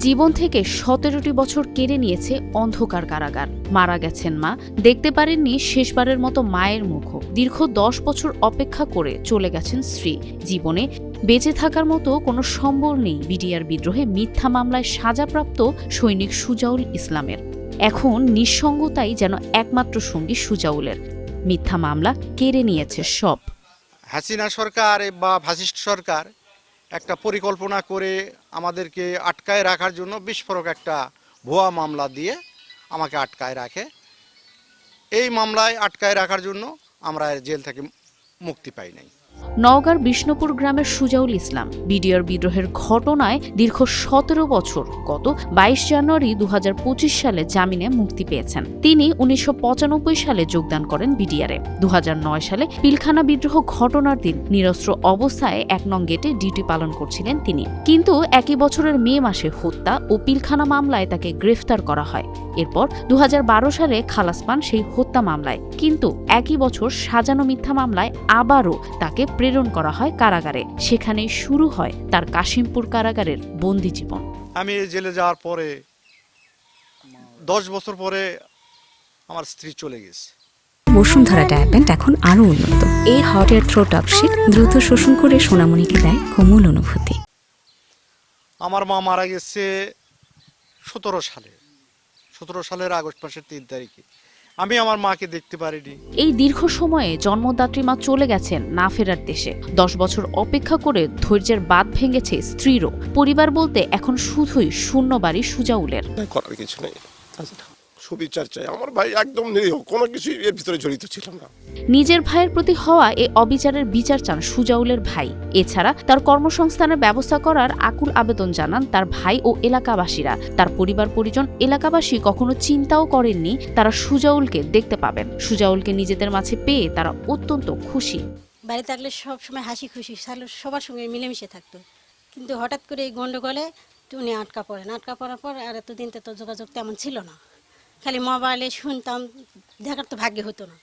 জীবন থেকে সতেরোটি বছর কেড়ে নিয়েছে অন্ধকার কারাগার। মারা গেছেন মা। দেখতে পারেননি শেষবারের মতো মায়ের মুখও। দীর্ঘ দশ বছর অপেক্ষা করে চলে গেছেন স্ত্রী। জীবনে বেঁচে থাকার মতো কোনো সম্বল নেই বিডিআর বিদ্রোহে মিথ্যা মামলায় সাজাপ্রাপ্ত সৈনিক সুজাউল ইসলামের। এখন নিঃসঙ্গতাই যেন একমাত্র সঙ্গী সুজাউলের। মিথ্যা মামলা কেড়ে নিয়েছে সব। হাসিনা সরকার বা ফাসিস্ট সরকার একটা পরিকল্পনা করে আমাদেরকে আটকায় রাখার জন্য বিস্ফোরক একটা ভুয়া মামলা দিয়ে আমাকে আটকায় রাখে। এই মামলায় আটকায় রাখার জন্য আমরা জেল থেকে মুক্তি পাই নাই। নওগাঁর বিষ্ণুপুর গ্রামের সুজাউল ইসলাম, বিডিআর বিদ্রোহের ঘটনায় দীর্ঘ সতেরো বছর গত বাইশ জানুয়ারি দু হাজার পঁচিশ সালে জামিনে মুক্তি পেয়েছেন। তিনি উনিশশো পঁচানব্বই সালে যোগদান করেন বিডিআরে। দু সালে পিলখানা বিদ্রোহ ঘটনার দিন নিরস্ত্র অবস্থায় এক নং গেটে ডিউটি পালন করছিলেন তিনি। কিন্তু একই বছরের মে মাসে হত্যা ও পিলখানা মামলায় তাকে গ্রেফতার করা হয়। এরপর দু হাজার বারো সালে খালাস পান সেই হত্যা মামলায়। কিন্তু একই বছর সাজানো মিথ্যা মামলায় আবারও তাকে প্রেরণ করা হয় কারাগারে। সেখানেই শুরু হয় তার কাশিমপুর কারাগারের বন্দি জীবন। আমি এই জেলে যাওয়ার পরে দশ বছর পরে আমার স্ত্রী চলে গেছে। বসুন্ধরা ডায়াপেন্ট এখন আরও উন্নত। এই হট এয়ার থ্রো টপশিট দ্রুত শোষণ করে সোনামণিকে দেয় কোমল অনুভূতি। আমার মা মারা গেছে সতেরো সালে। সতেরো সালের আগস্ট মাসের তিন তারিখে। আমি আমার মাকে দেখতে পারিনি। এই দীর্ঘ সময়ে জন্মদাত্রী মা চলে গেছেন না ফেরার দেশে। দশ বছর অপেক্ষা করে ধৈর্যের বাদ ভেঙেছে স্ত্রীরও। পরিবার বলতে এখন শুধুই শূন্য বাড়ি সুজাউলের। করার কিছু নেই। সুবিচার চাই। আমার ভাই একদম নিরীহ কোনো কিছু এর ভিতরে জড়িত ছিল না। নিজের ভাইয়ের প্রতি হওয়া এ অবিচারের বিচার চান সুজাউলের ভাই। এছাড়া তার কর্মসংস্থানের ব্যবস্থা করার আকুল আবেদন জানান তার ভাই ও এলাকাবাসীরা। তার পরিবার পরিজন এলাকাবাসী কখনো চিন্তাও করেননি তারা সুজাউলকে দেখতে পাবেন। সুজাউলকে নিজেদের মাঝে পেয়ে তারা অত্যন্ত খুশি। বাড়ি থাকলে সব সময় হাসি খুশি সবার সঙ্গে মিলেমিশে থাকতো। কিন্তু হঠাৎ করে এই গন্ডগোলে উনি আটকা পড়েন। আটকা পড়ার পর আর এতদিন তো তো যোগাযোগ তেমন ছিল না। খালি মোবাইলে শুনতাম, দেখার তো ভাগ্য হতো না।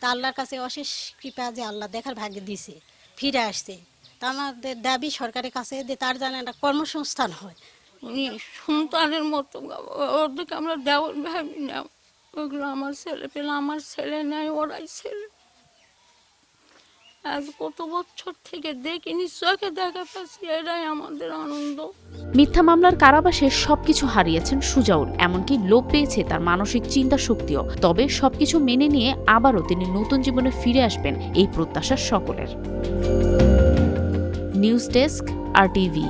তা আল্লাহর কাছে অশেষ কৃপা যে আল্লাহ দেখার ভাগ্য দিছে, ফিরে আসছে। তা আমাদের দাবি সরকারের কাছে যে তার যেন একটা কর্মসংস্থান হয়। উনি সন্তানের মতো, ওদেরকে আমরা দেওয়ার ভাবি না। ওগুলো আমার ছেলে পেলে, আমার ছেলে নেয় ওরাই ছেলে। কত বছর থেকে দেখিনি, চোখে দেখা আমাদের আনন্দ। মিথ্যা মামলার কারাবাসে সবকিছু হারিয়েছেন সুজাউল, এমনকি লোপ পেয়েছে তার মানসিক চিন্তা শক্তিও। তবে সবকিছু মেনে নিয়ে আবারও তিনি নতুন জীবনে ফিরে আসবেন এই প্রত্যাশা সকলের। নিউজ ডেস্ক, আর টিভি